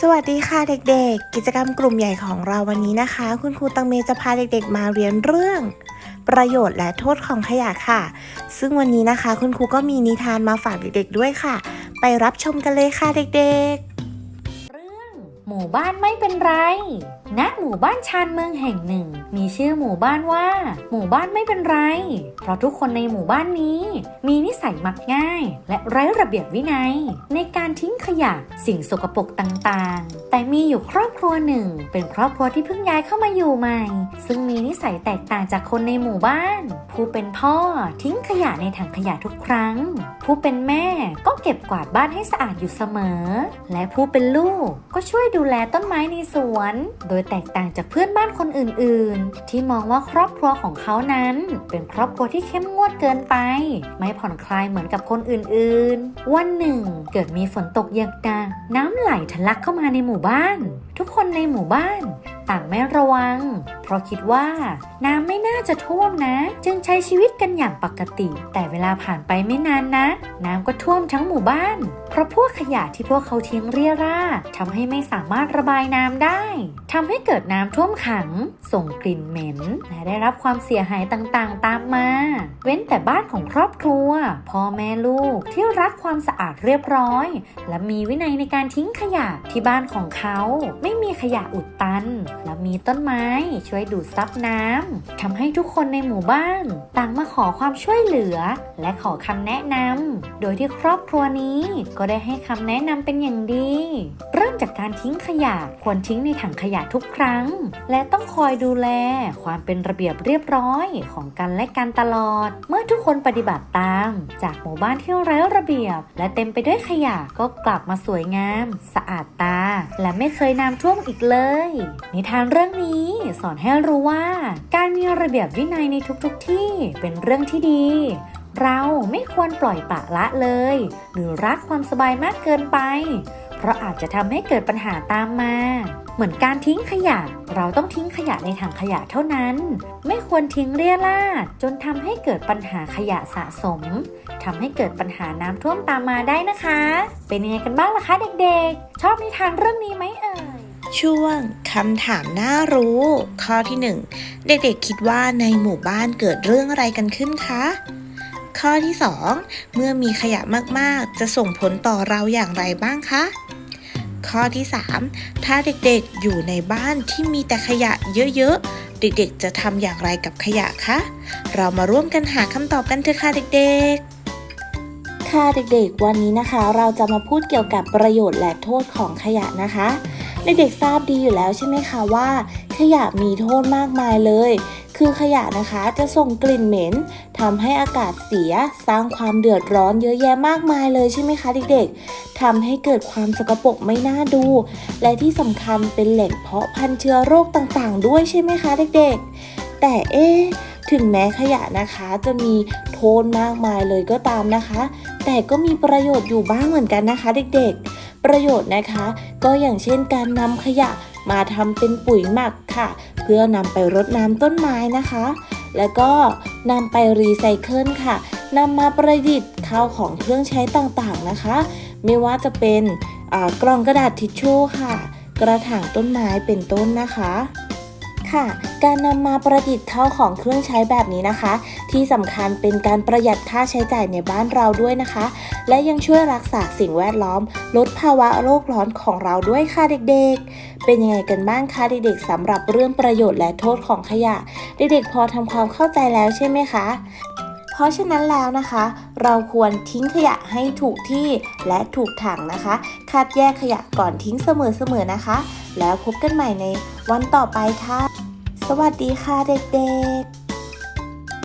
สวัสดีค่ะเด็กๆ กิจกรรมกลุ่มใหญ่ของเราวันนี้นะคะ คุณครูตังเมจะพาเด็กๆ มาเรียนเรื่อง ประโยชน์และโทษของขยะค่ะ ซึ่งวันนี้นะคะ คุณครูก็มีนิทานมาฝากเด็กๆด้วยค่ะ ไปรับชมกันเลยค่ะเด็กๆ หมู่บ้านไม่เป็นไรณหมู่บ้านชานเมืองแห่งหนึ่ง มีชื่อหมู่บ้านว่า หมู่บ้านไม่เป็นไร เพราะทุกคนในหมู่บ้านนี้ มีนิสัยมักง่าย และไร้ระเบียบวินัย ในการทิ้งขยะสิ่งสกปรกต่างๆ แต่มีอยู่ครอบครัวหนึ่ง เป็นครอบครัวที่เพิ่งย้ายเข้ามาอยู่ใหม่ ซึ่งมีนิสัยแตกต่างจากคนในหมู่บ้าน ผู้เป็นพ่อทิ้งขยะในถังขยะทุกครั้ง ผู้เป็นแม่ก็เก็บกวาดบ้านให้สะอาดอยู่เสมอ และผู้เป็นลูกก็ช่วยดูแลต้นไม้ในสวน โดยแตกต่างจากเพื่อนบ้านคนอื่น ๆ ที่มองว่าครอบครัวของเขานั้น เป็นครอบครัวที่เข้มงวดเกินไป ไม่ผ่อนคลายเหมือนกับคนอื่น ๆ วันหนึ่งเกิดมีฝนตกอย่างหนักน้ำไหลทะลักเข้ามาในหมู่บ้าน ทุกคนในหมู่บ้าน ต่างไม่ระวัง เพราะคิดว่า น้ำไม่น่าจะท่วมนะ จึงใช้ชีวิตกันอย่างปกติ แต่เวลาผ่านไปไม่นานนะ น้ำก็ท่วมทั้งหมู่บ้าน เพราะพวกขยะที่พวกเขาทิ้งเรี่ยราดทำให้ไม่สามารถระบายน้ำได้ทำให้เกิดน้ำท่วมขัง ส่งกลิ่นเหม็น และได้รับความเสียหายต่างๆ ตามมา เว้นแต่บ้านของครอบครัวพ่อแม่ลูกที่รักความสะอาดเรียบร้อย และมีวินัยในการทิ้งขยะที่บ้านของเขา ไม่มีขยะอุดตันและมีต้นไม้ช่วยดูดซับน้ำทำให้ทุกคนในหมู่บ้าน ต่างมาขอความช่วยเหลือ และขอคำแนะนำโดยที่ครอบครัวนี้ก็ได้ให้คำแนะนำเป็นอย่างดี เริ่มจากการทิ้งขยะควรทิ้งในถังขยะทุกครั้ง และต้องคอยดูแลความเป็นระเบียบเรียบร้อยของกันและกันตลอด เมื่อทุกคนปฏิบัติตาม จากหมู่บ้านที่ไร้ระเบียบ และเต็มไปด้วยขยะก็กลับมาสวยงาม สะอาดตา และไม่เคยน้ำท่วมอีกเลยนิทานเรื่องนี้สอนให้รู้ว่า การมีระเบียบวินัยในทุกๆทที่เป็นเรื่องที่ดี เราไม่ควรปล่อยปะละเลย หรือรักความสบายมากเกินไป เพราะอาจจะทำให้เกิดปัญหาตามมา เหมือนการทิ้งขยะ เราต้องทิ้งขยะในถังขยะเท่านั้น ไม่ควรทิ้งเรี่ยราดจนทำให้เกิดปัญหาขยะสะสมทำให้เกิดปัญหาน้ำท่วมตามมาได้นะคะ เป็นยังไงกันบ้างล่ะคะเด็กๆ ชอบนิทานเรื่องนี้ไหมเอ่ย ช่วงคำถามน่ารู้ ข้อที่ 1 เด็กๆคิดว่าในหมู่บ้านเกิดเรื่องอะไรกันขึ้นคะ ข้อที่ 2 เมื่อมีขยะมากๆ จะส่งผลต่อเราอย่างไรบ้างคะ ข้อที่ 3 ถ้าเด็กๆอยู่ในบ้านที่มีแต่ขยะเยอะๆ เด็กๆจะทำอย่างไรกับขยะคะ เรามาร่วมกันหาคำตอบกันเถอะค่ะเด็กๆค่ะเด็กๆ วันนี้นะคะ เราจะมาพูดเกี่ยวกับประโยชน์และโทษของขยะนะคะ เด็กๆทราบดีอยู่แล้วใช่ไหมคะว่า ขยะมีโทษมากมายเลย คือขยะนะคะจะส่งกลิ่นเหม็นทำให้อากาศเสียสร้างความเดือดร้อนเยอะแยะมากมายเลยใช่ไหมคะเด็กๆทำให้เกิดความสกปรกไม่น่าดู และที่สำคัญเป็นแหล่งเพาะพันธุ์เชื้อโรคต่างๆ ด้วยใช่ไหมคะเด็กๆ แต่เอ๊ถึงแม้ขยะนะคะจะมีโทษมากมายเลยก็ตามนะคะ แต่ก็มีประโยชน์อยู่บ้างเหมือนกันนะคะเด็กๆ ประโยชน์นะคะ ก็อย่างเช่นการนำขยะมาทำเป็นปุ๋ยหมักค่ะ เพื่อนำไปรดน้ำต้นไม้นะคะ แล้วก็นำไปรีไซเคิลค่ะนำมาประดิษฐ์ข้าวของเครื่องใช้ต่างๆนะคะ ไม่ว่าจะเป็นกล่องกระดาษทิชชู่ค่ะ กระถางต้นไม้เป็นต้นนะคะ ค่ะ การนำมาประดิษฐ์เข้าของเครื่องใช้แบบนี้นะคะ ที่สำคัญเป็นการประหยัดค่าใช้จ่ายในบ้านเราด้วยนะคะ และยังช่วยรักษาสิ่งแวดล้อม ลดภาวะโลกร้อนของเราด้วยค่ะเด็กๆ เป็นยังไงกันบ้างคะเด็กๆสำหรับเรื่องประโยชน์และโทษของขยะ เด็กๆพอทำความเข้าใจแล้วใช่ไหมคะเพราะฉะนั้นแล้วนะคะ เราควรทิ้งขยะให้ถูกที่และถูกถังนะคะ คัดแยกขยะก่อนทิ้งเสมอๆนะคะ แล้วพบกันใหม่ในวันต่อไปค่ะ สวัสดีค่ะเด็กๆ